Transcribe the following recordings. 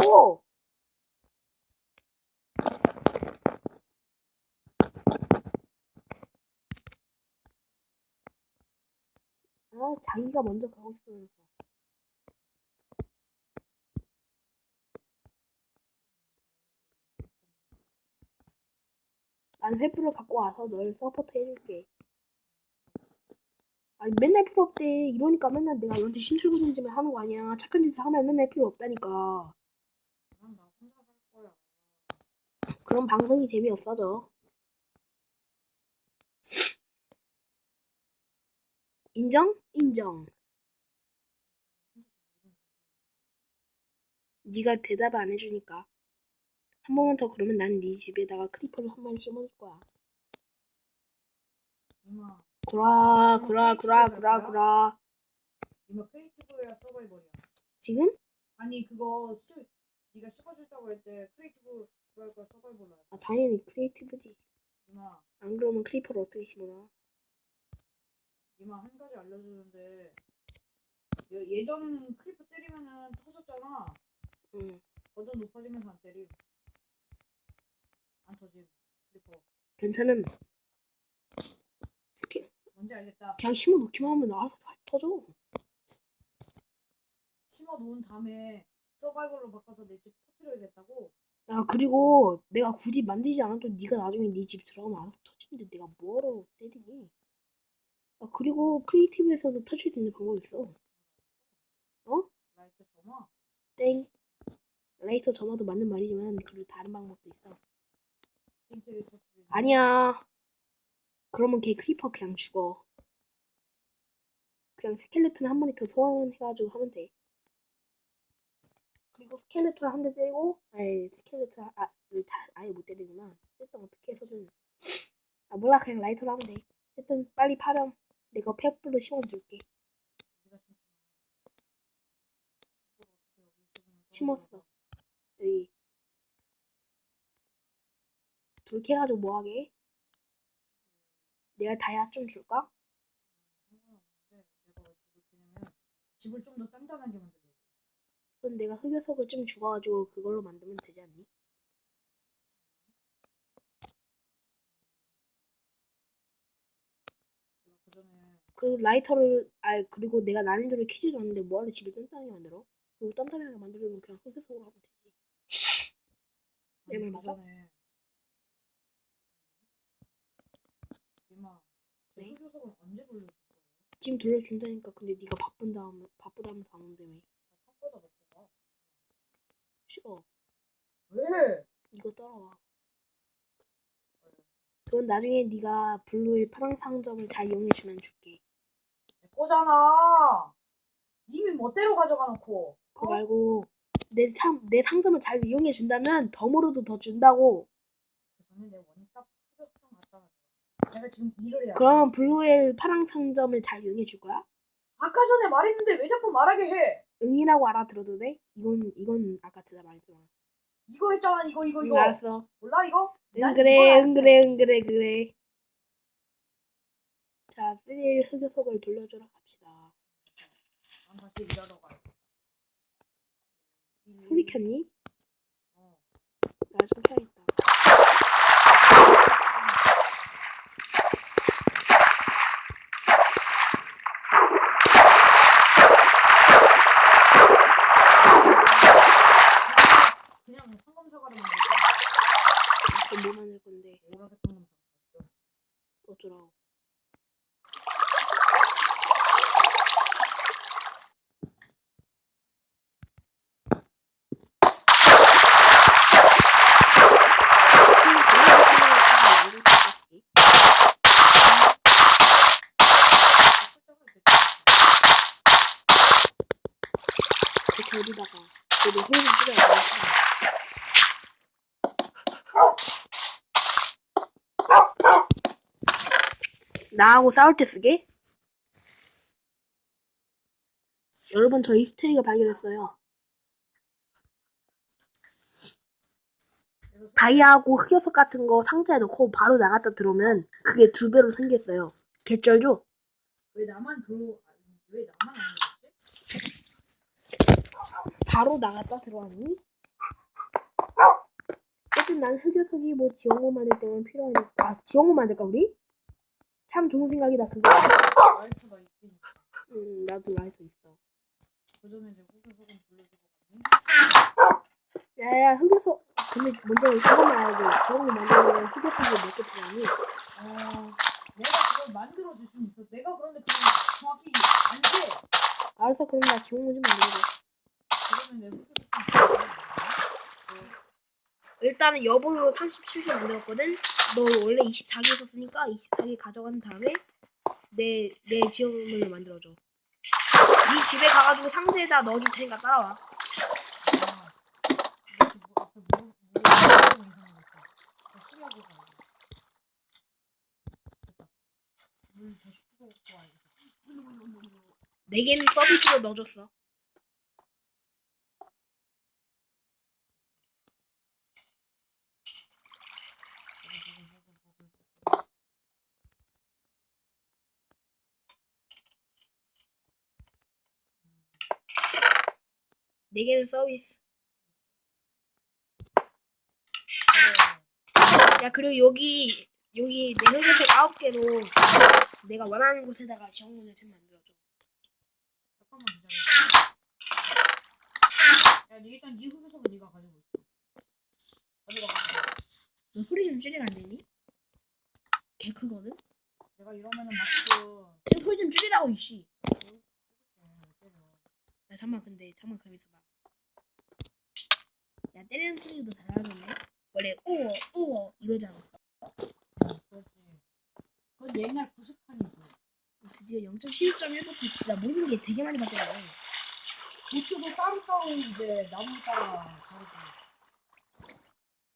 하라고! 아, 자기가 먼저 가고 싶으면서. 난 횃불을 갖고 와서 널 서포트 해줄게. 아니 맨날 필요 없대. 이러니까 맨날 내가 너한테 심술부림질을 하는 거 아니야. 착한 짓을 하면 맨날 필요 없다니까. 난 나 혼자 갈 거야. 그럼 방송이 재미없어져. 인정? 인정. 네가 대답을 안 해주니까. 한 번만 더 그러면 난 네 집에다가 크리퍼를 한 마리 심어줄 거야. 이마, 구라, 구라, 구라, 구라, 구라. 이마 크리에이티브야 서바이벌이야. 지금? 아니 그거 수, 네가 씹어준다고 할 때 크리에이티브 할 거야 서바이벌로 할 거야. 아, 당연히 크리에이티브지. 이마, 안 그러면 크리퍼를 어떻게 심어놔? 이마 한 가지 알려주는데 예- 예전에는 크리퍼 때리면은 터졌잖아. 응. 거듭 높아지면서 안 때리. 안 터짐. 크리퍼. 괜찮음. 뭔지 알겠다. 그냥 심어 놓기만 하면 알아서 다 터져. 심어 놓은 다음에 서바이벌로 바꿔서 내 집 터뜨려야겠다고. 야 그리고 내가 굳이 만들지 않아도 네가 나중에 네 집 들어가면 알아서 터지는데 내가 뭐하러 때리니? 아 그리고 크리에이티브에서도 터질 수 있는 방법이 있어. 라이트 점화. 땡. 레이터 점화도 맞는 말이지만 그리고 다른 방법도 있어. 힌트를. 아니야. 그러면 걔 크리퍼 그냥 죽어. 그냥 스켈레톤 한 마리 더 소환해가지고 하면 돼. 그리고 스켈레톤 한대 때리고, 아니 스켈레톤 아, 아예 못 때리구나. 어쨌든 어떻게 해서든 아 몰라 그냥 라이터로 하면 돼. 어쨌든 빨리 파렴. 내가 폐불로 심어줄게. 심었어. 여기 돌 캐가지고 뭐하게? 내가 다이아 좀 줄까? 집을 좀 더 단단하게 만들려. 그럼 내가 흑요석을 좀 죽어가지고 그걸로 만들면 되지 않니? 그 그리고 라이터를 아 그리고 내가 난이도를 키지도 않는데 뭐하러 집을 단단하게 만들어? 그리고 단단하게 만들려면 그냥 흑요석으로 하면 되지. 내말그 맞아? 이마 제 네? 흑요석을 언제 돌려줄 거예요? 지금 돌려준다니까 근데 네가 바쁜 다음 바쁘다면서 안 온다며. 싫어. 왜? 이거 따라와. 그건 나중에 네가 블루의 파랑 상점을 잘 이용해주면 줄게. 내 거잖아. 이미 멋대로 가져가 놓고. 그거 말고 내, 상, 내 상점을 잘 이용해준다면 덤으로도 더 준다고. 내 원탑 갖다. 내가 지금 일을 해야 돼. 그럼 블루엘 파랑 상점을 잘 이용해 줄 거야? 아까 전에 말했는데 왜 자꾸 말하게 해? 응이라고 알아들어도 돼? 이건 이건 아까 대답 안 했잖아. 이거 했잖아 이거 이거 응, 이거. 알았어. 몰라 이거? 응난 그래 응. 그래 응 그래 그래. 자 쓰릴 흑요석을 돌려주러 갑시다. 난 다시 일하러 가야 돼. 소리 켰니? 어. 나좀 켜야겠다. 그냥 상검사가를 만들자. 그럼 뭐 만들 건데? 보라색 상검사. 어쩌라고. 대체 어디다가 너도 소리 좀 찍어야 돼. 나하고 싸울 때 쓰게? 여러분 저 이스테이가 발견했어요. 다이아하고 흑요석 같은 거 상자에 넣고 바로 나갔다 들어오면 그게 두 배로 생겼어요. 개쩔죠? 왜 나만 들어? 왜 나만 안? 바로 나갔다 들어왔니? 어쨌든 난 흑요석이 뭐 지원고 만들 때는 필요하니까. 아, 지원고 만들까, 우리? 참 좋은 생각이다, 그거. 라이트가 있으니까. 음, 나도 라이터 있어. 그 전에 내 흑요석은 불러주고 갔니? 야야, 흑요석. 근데 먼저 그것만 알고, 지원고 만들려면 흑요석이 몇개 필요하니? 어, 내가 그걸 만들어 줄 수는 있어. 내가 그런데 그걸 정확히 안 돼. 알았어, 그럼 나 지원고 좀 만들게. 그러면 내 흑요석 일단은 여분으로 37개 만들었거든. 너 원래 24개 썼으니까 24개 가져간 다음에 내 내 지원물을 만들어줘. 네 집에 가가지고 상자에다 넣어줄 테니까 따라와. 네 개는 서비스로 넣어줬어. 네 개는 서비스. 야 그리고 여기 여기 내 흑요석 아홉 개로 내가 원하는 곳에다가 지원문을 좀 만들어줘. 잠깐만 기다려. 야, 니 일단 네 흑요석은 네가 가지고 있어. 가져가. 너 소리 좀 줄이면 안 되니? 개 크거든? 내가 이러면은 마크. 지금 소리 좀 줄이라고 이씨 야 잠만 근데 잠만 가만 있어봐 야 때리는 소리도 잘하겠네 원래 우어 우어 이러지 않았어 그렇지. 그건 옛날 구습판이고. 드디어 0.11.1부터 진짜 모든 게 되게 많이 바뀌네 보트도 따로따로 이제 나무 따라 다르고.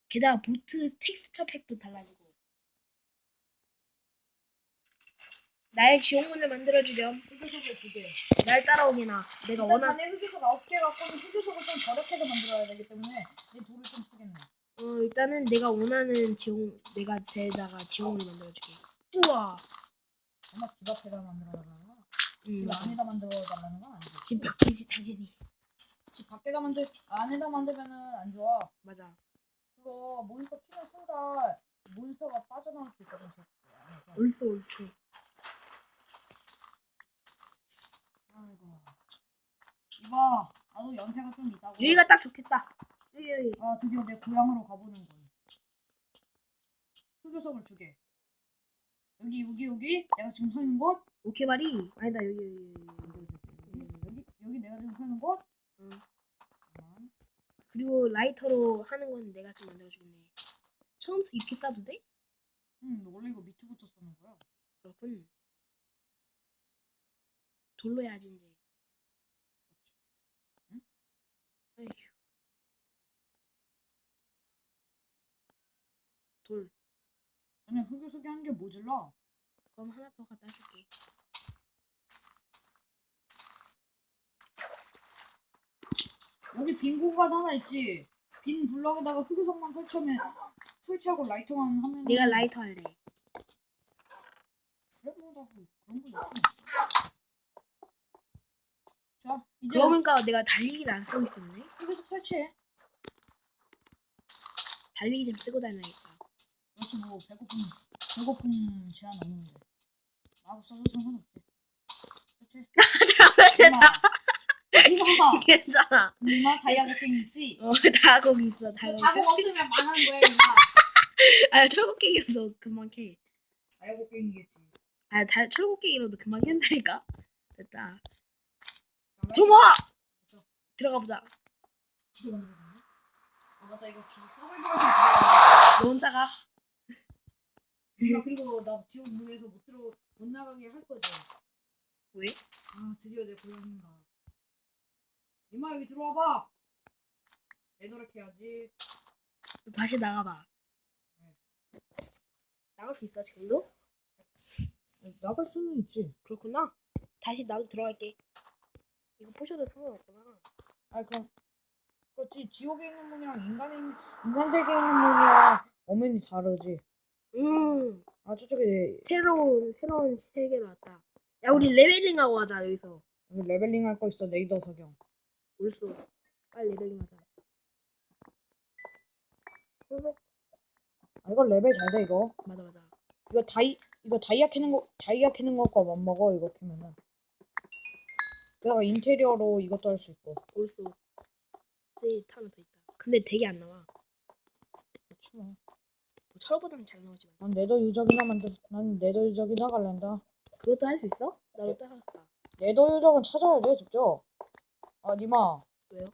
게다가 보트 텍스처 팩도 달라지고 날 지옥문을 만들어주렴 흑요석을 두 개. 날 따라오게나 내가 일단 원한 자네 흑요석 아홉 개 갖고는 흑요석을 좀 저렴하게 만들어야 되기 때문에 내 돌을 좀 쓰겠네. 어 일단은 내가 원하는 지옥 내가 데다가 지옥문을 만들어줄게 우와 엄마 집 앞에다 만들어달라는 거. 음, 집. 안에다 만들어달라는 건 아니지. 집 밖이지 당연히 집 밖에다 만들 안에다 만들면은 안 좋아. 맞아 그거 몬스터 피는 순간 몬스터가 빠져나올 수 있거든. 저 안에서. 옳소 옳소 아이고. 이봐, 나도 연세가 좀 있다고. 여기가 딱 좋겠다 여기 여기 아 드디어 내 고향으로 가보는군. 흑요석을 두 개. 여기 여기 여기 내가 지금 서 있는 곳. 오케바리 아니다 여기 여기 여기 여기 여기 여기 내가 지금 서 있는 곳. 응. 잠깐만. 그리고 라이터로 하는 건 내가 좀 만들어주겠네 처음부터 이렇게 따도 돼? 응, 원래 이거 밑에부터 쓰는 거야. 그렇군 돌로 해야지 이제 응? 에휴 돌 전에 흑요석이 한개 모질라. 그럼 하나 더 갖다 줄게 여기 빈 공간 하나 있지. 빈 블럭에다가 흑요석만 설치하면 설치하고 라이터만 하면. 내가 라이터 할래 그래 보다 그런 거 없어. 자, 이제 그러니까 내가 달리기를 안 쓰고 있었네 흑요석 설치해. 달리기 좀 쓰고 다녀야겠다 그렇지 뭐 배고픔 배고픔 제한 없는데. 나도 써도 상관없지. 그렇지. 이마 이마 괜찮아 이마 다이아 곡괭이 있지. 어다 거기 있어 다 다곡 있어 없으면 망하는 거야 이마. 아 철곡갱이로도 금방 캐 다이아 곡괭이겠지. 아, 다, 철곡갱이로도 금방 깬다니까. 됐다. 정아! 들어가 보자. 너 혼자 가. 이마 그리고 나 지옥 문에서 못 들어 못 나가게 할 거지. 왜? 아 드디어 내 고향인가. 이마 여기 들어와봐. 내 노력 해야지. 너 다시 나가봐. 나갈 수 있어, 지금도? 나갈 수는 있지. 그렇구나. 다시 나도 들어갈게. 이거 부셔도 상관없구나. 아 그럼 그렇지 지옥에 있는 문이랑 인간의 인간 세계에 있는 문이랑 엄연히 다르지. 음, 아 저쪽에 새로운, 새로운 세계로 왔다. 야, 우리 레벨링 하고 하자, 여기서. 여기 레벨링 할 거 있어 네이더 석영. 옳소. 빨리 레벨링 하자. 꿀벅. 아, 이거 레벨 잘 돼 이거. 맞아 맞아. 이거 다이 이거 다이아 캐는 거 다이아 캐는 거과 맞먹어 이거 캐면은. 내가 인테리어로 이것도 할 수 있고. 올수. 이제 하나 더 있다. 근데 되게 안 나와. 그렇지 뭐. 뭐 철보다는 잘 나오지 만. 난 네더 유적이나 만들. 난 네더 유적이나 갈랜다. 그것도 할 수 있어? 나도 따라갈까. 네더 유적은 찾아야 돼 직접. 아 니마. 왜요?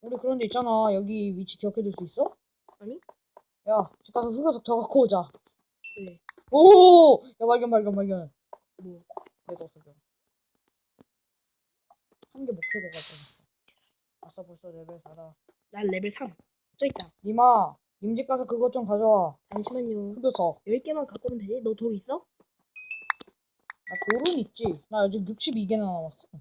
우리 그런 데 있잖아. 여기 위치 기억해 줄 수 있어? 아니? 야, 집 가서 흑요석 더 갖고 오자. 왜? 오! 야 발견 발견 발견. 뭐? 네더 석영. 한개갈 뻔했어. 아싸 벌써 레벨 4다. 난 레벨 3. 저 있다. 니마, 님집 가서 그것 좀 가져와. 잠시만요. 흑요석. 10개만 갖고 오면 되지? 너 돌 있어? 나 돌은 있지. 나 아직 62개나 남았어. 나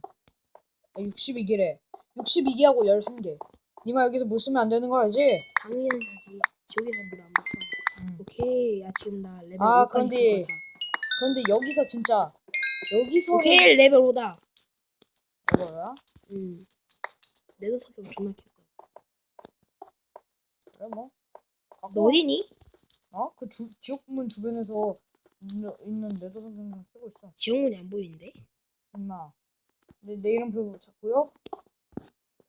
62개래. 62개하고 13개. 니마 여기서 물 쓰면 안 되는 거 알지? 당연하지. 지옥에서 물안 붙어. 응. 오케이. 야 지금 나 레벨 아, 5까지 그런데 그런데 여기서 진짜 여기서 오케이 레벨 5다. 뭐야? 음. 내도 존나 켰어. 그래 뭐. 너 와. 어디니? 어? 그 주, 지옥문 주변에서 있는, 있는 네더선생님 쓰고 있어. 지옥문이 안 보이는데? 엄마. 내, 내 이름표 자- 보여?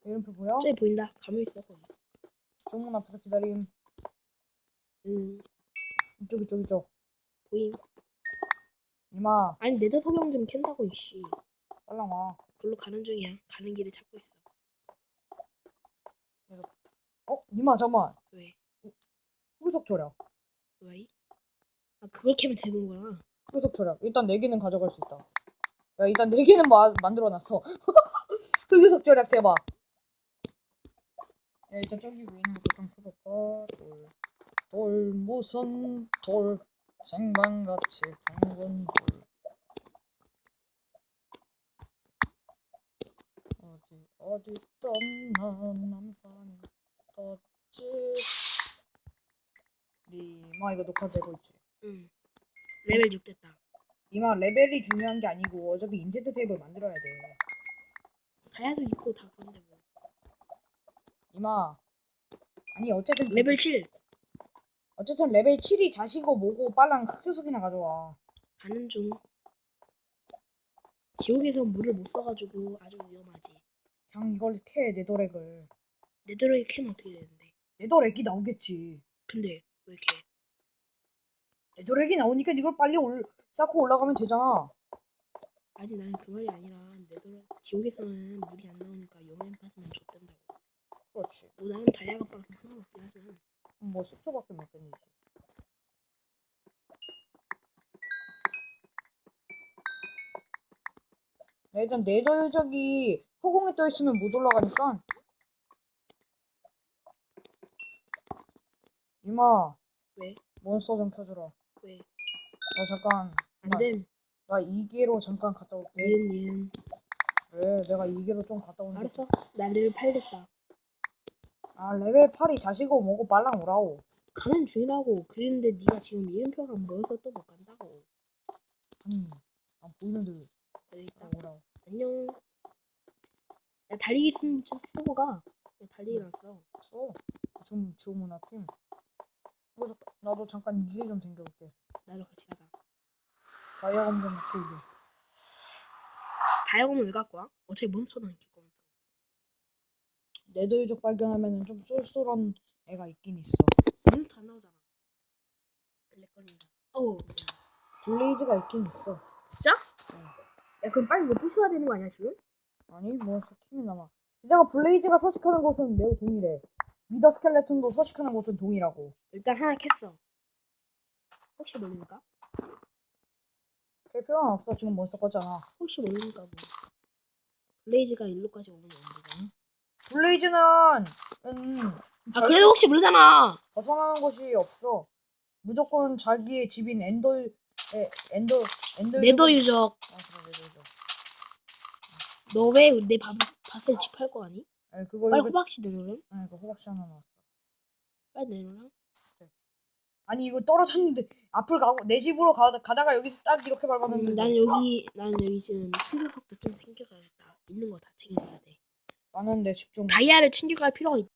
내 이름표 보여? 저기 보인다. 가만히 있어 거기. 정문 앞에서 기다림. 응. 이쪽 이쪽 이쪽. 보임. 이마 아니 내도 석영 좀 캔다고 이씨. 빨랑 와. 글로 가는 중이야. 가는 길을 찾고 있어. 어? 이마 잠만. 왜? 후속 조략. 왜? 아 그걸 캐면 되는 거야. 후속 조략. 일단 네 개는 가져갈 수 있다. 야 일단 네 개는 마, 만들어놨어. 후속 조략 대박. 야 일단 저기 위에 있는 것도 좀 써볼까? 돌. 돌 무슨 돌. 생방같이 둥근 돌. 어디 어디 떴나 남산이 떴지. 리마 이거 녹화되고 있지. 응. 레벨 6 됐다. 이마 레벨이 중요한 게 아니고 어차피 인젠트 테이블 만들어야 돼. 다이아도 있고 다 그런데 뭐. 이마 아니 어쨌든 레벨 7 어쨌든 레벨 7이 자시고 뭐고 빨랑 흑요석이나 가져와. 가는 중. 지옥에서 물을 못 써가지고 아주 위험하지. 그냥 이걸 캐 네더렉을. 네드로이 캐면 어떻게 되는데? 네더렉이 나오겠지. 근데 왜 이렇게? 네더렉이 나오니까 이걸 빨리 올 쌓고 올라가면 되잖아. 아니 나는 그 말이 아니라 네드로 지옥에서는 물이 안 나오니까 용암 빠지면 좆된다고. 그렇지. 뭐 나는 다이아가 빠서 상관없긴 하지만 뭐 10초밖에 못 견디지. 일단 네더 유적이 허공에 떠 있으면 못 올라가니까. 이마. 왜? 몬스터 좀 켜주라. 왜? 나 잠깐. 안 됨. 나 2개로 잠깐 갔다 올게. 니은 니은. 왜? 내가 2개로 좀 갔다 오는데. 알았어. 나 레벨 8 됐다. 아 레벨 8이 자시고 뭐고 빨랑 오라오. 가는 중이라고. 그랬는데 네가 지금 이름표가 안 보여서 또 못 간다고. 음. 아 보이는데 왜 여기 있다. 오라오. 안녕. 야 달리기 쓰- 쓰고 가. 야, 달리기 났어. 써. 지금 지금 앞임. 잠깐 이게 좀 챙겨올게. 나도 같이 가자. 다이아검 좀 갖고 오게. 다이아검을 왜 갖고 와? 어차피 몬스터는 안낄 거면서. 네더 유적 발견하면은 좀 쏠쏠한 애가 있긴 있어. 몬스터 안 나오잖아. 렉걸린다. 어우. 블레이즈가 있긴 있어. 진짜? 야 그럼 빨리 이거 부셔야 되는 거 아니야 지금? 아니 뭐 스킨이 남아. 내가 블레이즈가 서식하는 곳은 매우 동일해. 미더 스켈레톤도 서식하는 곳은 동일하고. 일단 하나 캤어. 혹시 모르니까? 별 필요는 없어. 지금 몬스터 거잖아. 혹시 모르니까 뭐. 블레이즈가 일로까지 오는 거 모르잖아. 블레이즈는 음, 아 그래도 혹시 모르잖아. 벗어나는 곳이 없어. 무조건 자기의 집인 엔더 에, 엔더 엔더 네더 유적. 아 그래 네더 유적. 너왜 내 밭을 집할 거 아니? 아니 그거 빨리 이거 호박씨 내놓으렴. 아니 그 호박씨 하나 나왔어. 빨리 내놓으렴. 아니 이거 떨어졌는데 앞을 가고 내 집으로 가, 가다가 여기서 딱 이렇게 밟았는데 음, 나는 여기 나는 여기 지금 흰석도 좀 챙겨가야겠다. 있는 거 다 챙겨가야 돼. 나는 내집좀 다이아를 챙겨갈 필요가 있.